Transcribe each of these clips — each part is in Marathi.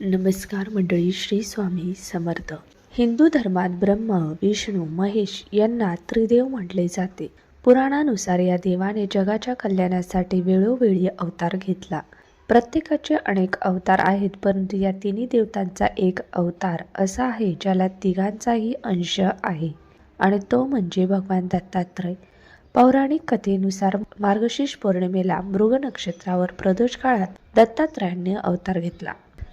नमस्कार मंडळी श्री स्वामी समर्थ. हिंदू धर्मात ब्रह्म विष्णू महेश यांना त्रिदेव म्हटले जाते. पुराणानुसार या देवाने जगाच्या कल्याणासाठी वेळोवेळी अवतार घेतला. प्रत्येकाचे अनेक अवतार आहेत परंतु या तिन्ही देवतांचा एक अवतार असा आहे ज्याला तिघांचाही अंश आहे. आणि तो म्हणजे भगवान दत्तात्रय. पौराणिक कथेनुसार मार्गशीर्ष पौर्णिमेला मृग नक्षत्रावर प्रदोष काळात दत्तात्रयांनी अवतार घेतला.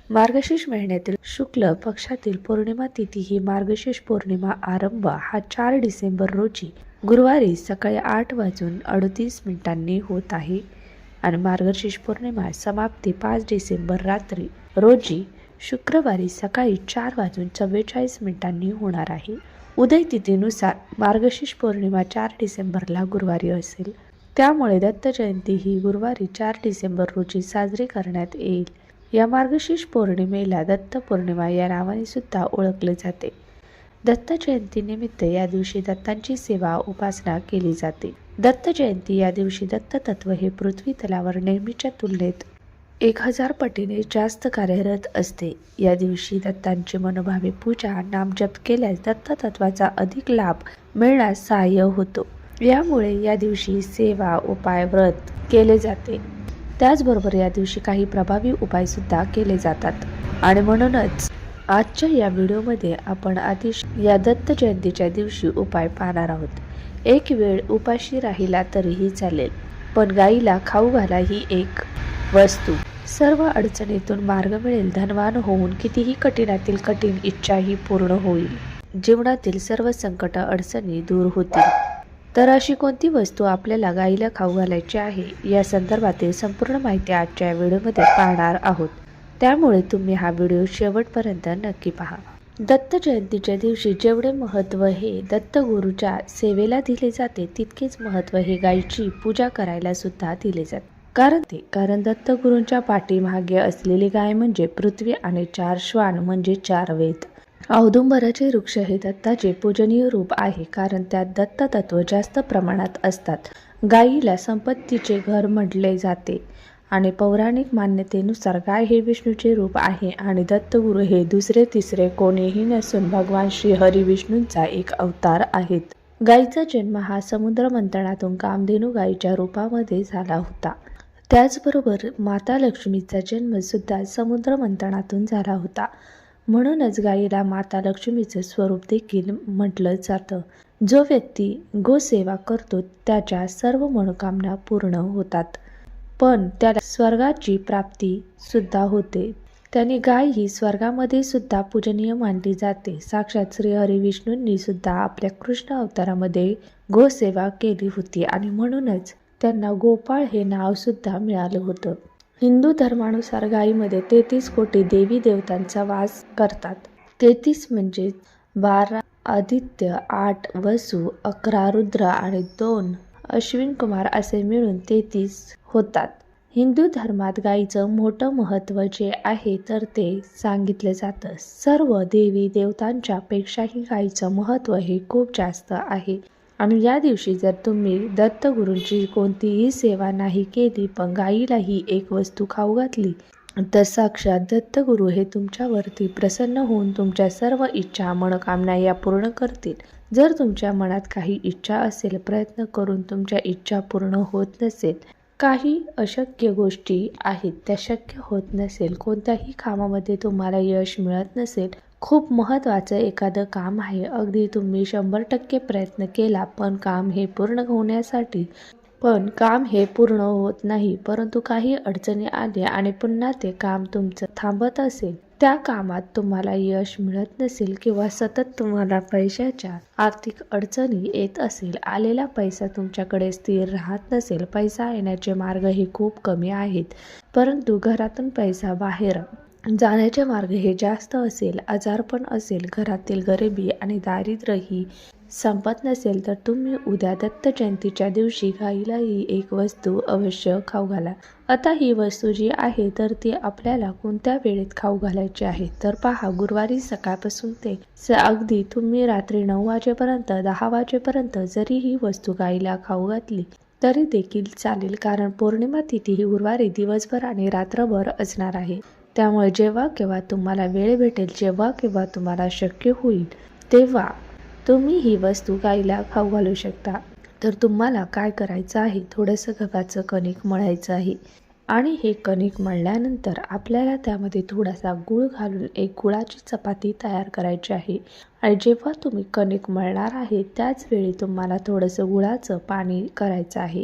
मार्गशीर्ष महिन्यातील शुक्ल पक्षातील पौर्णिमा तिथी ही मार्गशीर्ष पौर्णिमा आरंभ हा चार डिसेंबर रोजी गुरुवारी सकाळी आठ वाजून अडतीस मिनिटांनी होत आहे. आणि मार्गशीर्ष पौर्णिमा समाप्ती पाच डिसेंबर रात्री रोजी शुक्रवारी सकाळी चार वाजून चव्वेचाळीस मिनिटांनी होणार आहे. उदय तिथीनुसार मार्गशीर्ष पौर्णिमा चार डिसेंबरला गुरुवारी असेल. त्यामुळे दत्त जयंती ही गुरुवारी चार डिसेंबर रोजी साजरी करण्यात येईल. या मार्गशीर्ष पौर्णिमेला दत्त पौर्णिमा या नावाने सुद्धा ओळखले जाते. दत्त जयंतीनिमित्त या दिवशी दत्तांची सेवा उपासना केली जाते. दत्त जयंती या दिवशी दत्त तत्व हे पृथ्वी तलावर नेहमीच्या तुलनेत एक हजार पटीने जास्त कार्यरत असते. या दिवशी दत्तांची मनोभावे पूजा नामजप केल्यास दत्त तत्वाचा अधिक लाभ मिळण्यास सहाय्य होतो. यामुळे या दिवशी सेवा उपाय व्रत केले जाते. त्याचबरोबर या दिवशी काही प्रभावी उपाय सुद्धा केले जातात. आणि म्हणूनच आजच्या या व्हिडिओमध्ये आपण आधीश या दत्त जयंतीच्या दिवशी उपाय पाहणार आहोत. एक वेळ उपाशी राहिला तरीही चालेल पण गाईला खाऊ घाला ही एक वस्तू. सर्व अडचणीतून मार्ग मिळेल धनवान होऊन कितीही कठीणातील कठीण इच्छाही पूर्ण होईल. जीवनातील सर्व संकट अडचणी दूर होतील. तर अशी कोणती वस्तू आपल्याला गाईला खाऊ घालायची आहे? या संदर्भातील संपूर्ण माहिती आजच्या व्हिडिओमध्ये पाहणार आहोत. त्यामुळे तुम्ही हा व्हिडिओ शेवटपर्यंत नक्की पहा. दत्त जयंतीच्या दिवशी जेवढे महत्त्व हे दत्तगुरूच्या सेवेला दिले जाते तितकेच महत्त्व हे गायीची पूजा करायला सुद्धा दिले जाते. कारण ते कारण दत्तगुरूंच्या पाठीमागे असलेली गाय म्हणजे पृथ्वी आणि चार श्वान म्हणजे चार वेद. औदुंबराचे वृक्ष हे दत्ताचे पूजनीय रूप आहे कारण त्यात दत्त तत्व जास्त प्रमाणात असतात. गायीला संपत्तीचे घर म्हटले जाते आणि पौराणिक मान्यतेनुसार गाय हे विष्णूचे रूप आहे आणि दत्तगुरु हे दुसरे तिसरे कोणीही नसून भगवान श्री हरी विष्णूंचा एक अवतार आहेत. गायीचा जन्म हा समुद्र मंथनातून कामधेनू गायीच्या रूपामध्ये झाला होता. त्याचबरोबर माता लक्ष्मीचा जन्म सुद्धा समुद्र मंथनातून झाला होता. म्हणूनच गायीला माता लक्ष्मीचं स्वरूप देखील म्हटलं जातं. जो व्यक्ती गोसेवा करतो त्याच्या सर्व मनोकामना पूर्ण होतात. पण त्याला स्वर्गाची प्राप्ती सुद्धा होते. त्याने गाय ही स्वर्गामध्ये सुद्धा पूजनीय मानली जाते. साक्षात श्री हरी विष्णूंनी सुद्धा आपल्या कृष्ण अवतारामध्ये गोसेवा केली होती आणि म्हणूनच त्यांना गोपाळ हे नाव सुद्धा मिळालं होतं. हिंदू धर्मानुसार गायीमध्ये तेहतीस कोटी देवी देवतांचा वास करतात. तेहतीस म्हणजे बारा आदित्य आठ वसू अकरा रुद्र आणि दोन अश्विन कुमार असे मिळून तेहतीस होतात. हिंदू धर्मात गायीचं मोठं महत्त्व जे आहे तर ते सांगितले जातं. सर्व देवी देवतांच्या पेक्षाही गायीचं महत्त्व हे खूप जास्त आहे. आणि या दिवशी जर तुम्ही दत्तगुरूंची कोणतीही सेवा नाही केली पण गाईला ही एक वस्तू खाऊ घातली तर साक्षात दत्तगुरू हे तुमच्यावरती प्रसन्न होऊन तुमच्या सर्व इच्छा मनोकामना या पूर्ण करतील. जर तुमच्या मनात काही इच्छा असेल प्रयत्न करून तुमच्या इच्छा पूर्ण होत नसेल काही अशक्य गोष्टी आहेत त्या शक्य होत नसेल कोणत्याही कामामध्ये तुम्हाला यश मिळत नसेल खूप महत्त्वाचं एखादं काम आहे. अगदी तुम्ही शंभर टक्के प्रयत्न केला पण काम हे पूर्ण होण्यासाठी पण काम हे पूर्ण होत नाही परंतु काही अडचणी आल्या आणि पुन्हा ते काम तुमचं थांबत असेल. त्या कामात तुम्हाला यश मिळत नसेल किंवा सतत तुम्हाला पैशाच्या आर्थिक अडचणी येत असेल आलेला पैसा तुमच्याकडे स्थिर राहत नसेल पैसा येण्याचे मार्ग हे खूप कमी आहेत. परंतु घरातून पैसा बाहेर जाण्याचे मार्ग हे जास्त असेल आजारपण असेल घरातील गरिबी आणि दारिद्र्य ही संपत नसेल तर तुम्ही उद्या दत्त जयंतीच्या दिवशी गाईला ही एक वस्तू अवश्य खाऊ घाला. आता ही वस्तू जी आहे तर ती आपल्याला कोणत्या वेळेत खाऊ घालायची आहे? तर पहा गुरुवारी सकाळपासून ते स अगदी तुम्ही रात्री नऊ वाजेपर्यंत दहा वाजेपर्यंत जरी ही वस्तू गाईला खाऊ घातली तरी देखील चालेल कारण पौर्णिमा तिथी ही गुरुवारी दिवसभर आणि रात्रभर असणार आहे. त्यामुळे जेव्हा केव्हा तुम्हाला वेळ भेटेल जेव्हा केव्हा तुम्हाला शक्य होईल तेव्हा तुम्ही ही वस्तू गाईला खाऊ घालू शकता. तर तुम्हाला काय करायचं आहे? थोडंसं गव्हाचं कणिक मळायचं आहे. आणि हे कणिक मळल्यानंतर आपल्याला त्यामध्ये थोडासा गूळ घालून एक गुळाची चपाती तयार करायची आहे. आणि जेव्हा तुम्ही कणिक मळणार आहे त्याच वेळी तुम्हाला थोडंसं गुळाचं पाणी करायचं आहे.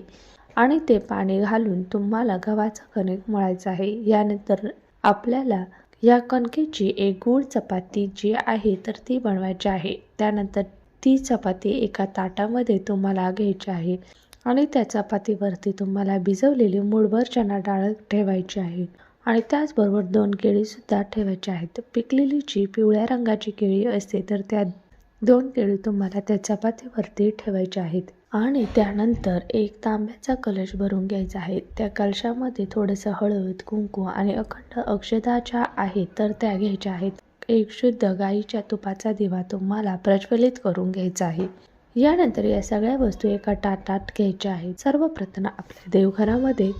आणि ते पाणी घालून तुम्हाला गव्हाचं कणिक मळायचं आहे. यानंतर आपल्याला या कणकेची एक गूळ चपाती जी आहे तर ती बनवायची आहे. त्यानंतर ती चपाती एका ताटामध्ये तुम्हाला घ्यायची आहे आणि त्या चपातीवरती तुम्हाला भिजवलेली मूळभर चणा डाळ ठेवायची आहे आणि त्याचबरोबर दोन केळीसुद्धा ठेवायची आहेत. पिकलेली जी पिवळ्या रंगाची केळी असते तर त्या दोन केळी तुम्हाला त्या चपातीवरती ठेवायची आहेत. आणि त्यानंतर एक तांब्याचा कलश भरून घ्यायचा आहे. त्या कलशामध्ये थोडंसं हळद कुंकू आणि अखंड अक्षता ज्या आहेत तर त्या घ्यायच्या आहेत. एक शुद्ध गाईच्या तुपाचा दिवा तुम्हाला प्रज्वलित करून घ्यायचा आहे. यानंतर या सगळ्या वस्तू एका ताटात घ्यायच्या आहेत. सर्वप्रथम आपल्या देवघरामध्ये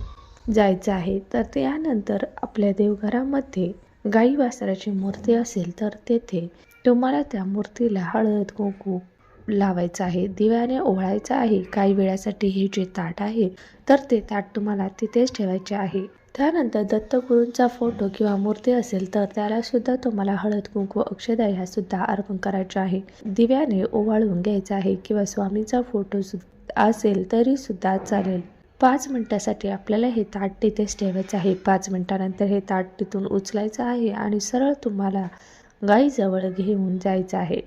जायचं आहे. तर त्यानंतर आपल्या देवघरामध्ये गाई वासराची मूर्ती असेल तर तेथे तुम्हाला त्या मूर्तीला हळद कुंकू लावायचं आहे दिव्याने ओवाळायचं आहे काही वेळासाठी हे जे ताट आहे तर ते ताट तुम्हाला तिथेच ठेवायचे आहे. त्यानंतर दत्तगुरूंचा फोटो किंवा मूर्ती असेल तर त्याला सुद्धा तुम्हाला हळद कुंकू अक्षदा ह्या सुद्धा अर्पण करायचे आहे. दिव्याने ओवाळून घ्यायचा आहे किंवा स्वामींचा फोटो असेल तरी सुद्धा चालेल. पाच मिनिटासाठी आपल्याला हे ताट तिथेच ठेवायचं आहे. पाच मिनिटानंतर हे ताट तिथून उचलायचं आहे आणि सरळ तुम्हाला गाईजवळ घेऊन जायचं आहे.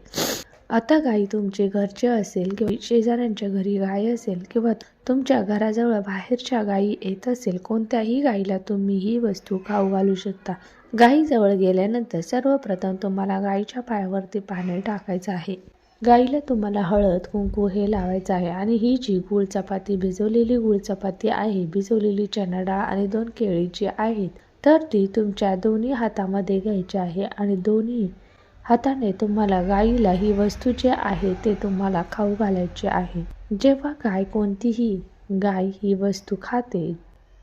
आता गाई तुमचे घरचे असेल किंवा शेजाऱ्यांच्या घरी गाय असेल किंवा तुमच्या घराजवळ बाहेरच्या गायी येत असेल कोणत्याही गाईला तुम्ही ही वस्तू खाऊ घालू शकता. गाईजवळ गेल्यानंतर सर्वप्रथम तुम्हाला गाईच्या पायावरती पाणी टाकायचं आहे. गाईला तुम्हाला हळद कुंकू हे लावायचं आहे आणि ही जी गुळ चपाती भिजवलेली गुळ चपाती आहे भिजवलेली चणा डाळ आणि दोन केळी जी आहेत तर ती तुमच्या दोन्ही हातामध्ये घ्यायची आहे आणि दोन्ही हाताने तुम्हाला गाईला ही वस्तू जे आहे ते तुम्हाला खाऊ घालायची आहे. जेव्हा गाय कोणतीही गाय ही वस्तू खाते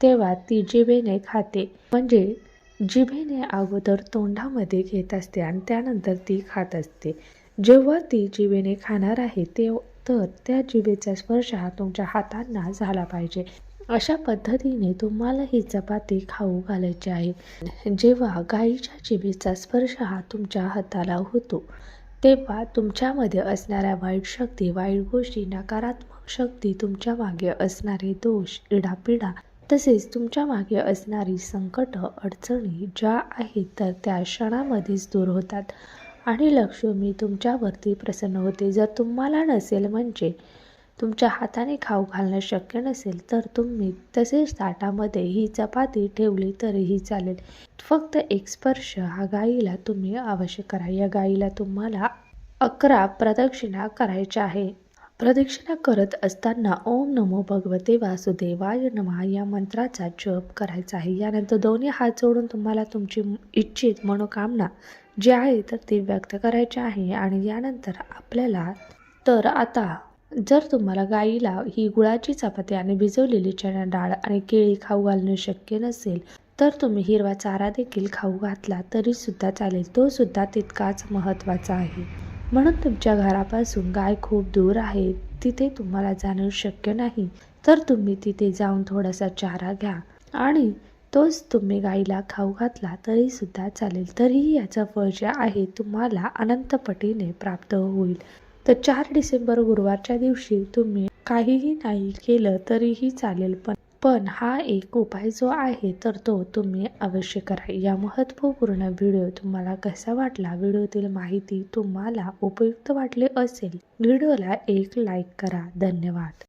तेव्हा ती जिभेने खाते. म्हणजे जिभेने अगोदर तोंडामध्ये घेत असते आणि त्यानंतर ती खात असते. जेव्हा ती जिभेने खाणार आहे ते तर त्या जिभेचा स्पर्श हा तुमच्या हातांना झाला पाहिजे. अशा पद्धतीने तुम्हाला ही चपाती खाऊ घालायची आहे. जेव्हा गाईच्या जिभेचा स्पर्श हा तुमच्या हाताला होतो तेव्हा तुमच्यामध्ये असणाऱ्या वाईट शक्ती वाईट गोष्टी नकारात्मक शक्ती तुमच्या मागे असणारे दोष इडापिडा तसेच तुमच्या मागे असणारी संकट अडचणी ज्या आहेत तर त्या क्षणामध्येच दूर होतात. आणि लक्ष्मी तुमच्यावरती प्रसन्न होते. जर तुम्हाला नसेल म्हणजे तुमच्या हाताने खाऊ घालणं शक्य नसेल तर तुम्ही तसेच ताटामध्ये ही चपाती ठेवली तरीही चालेल. फक्त एक स्पर्श हा गाईला तुम्ही अवश्य करा. या गाईला तुम्हाला अकरा प्रदक्षिणा करायच्या आहे. प्रदक्षिणा करत असताना ओम नमो भगवते वासुदेवाय नमः या मंत्राचा जप करायचा आहे. यानंतर दोन्ही हात जोडून तुम्हाला तुमची इच्छित मनोकामना जी आहे तर ती व्यक्त करायची आहे आणि यानंतर आपल्याला तर आता जर तुम्हाला गाईला ही गुळाची चपाती आणि भिजवलेली चणा डाळ आणि केळी खाऊ घालणे शक्य नसेल तर तुम्ही हिरवा चारा देखील खाऊ घातला तरी सुद्धा चालेल. तो सुद्धा तितकाच महत्त्वाचा आहे. म्हणून तुमच्या घरापासून गाय खूप दूर आहे तिथे तुम्हाला जाणं शक्य नाही. तर तुम्ही तिथे जाऊन थोडासा चारा घ्या आणि तोच तुम्ही गाईला खाऊ घातला तरी सुद्धा चालेल. तरीही याचं फळ जे आहे तुम्हाला अनंतपटीने प्राप्त होईल. तर चार डिसेंबर गुरुवारच्या दिवशी तुम्ही काहीही नाही केलं तरीही चालेल पण पण हा एक उपाय जो आहे तर तो तुम्ही अवश्य करा. या महत्त्वपूर्ण व्हिडिओ तुम्हाला कसा वाटला व्हिडिओतील माहिती तुम्हाला उपयुक्त वाटली असेल व्हिडिओला एक लाईक करा. धन्यवाद.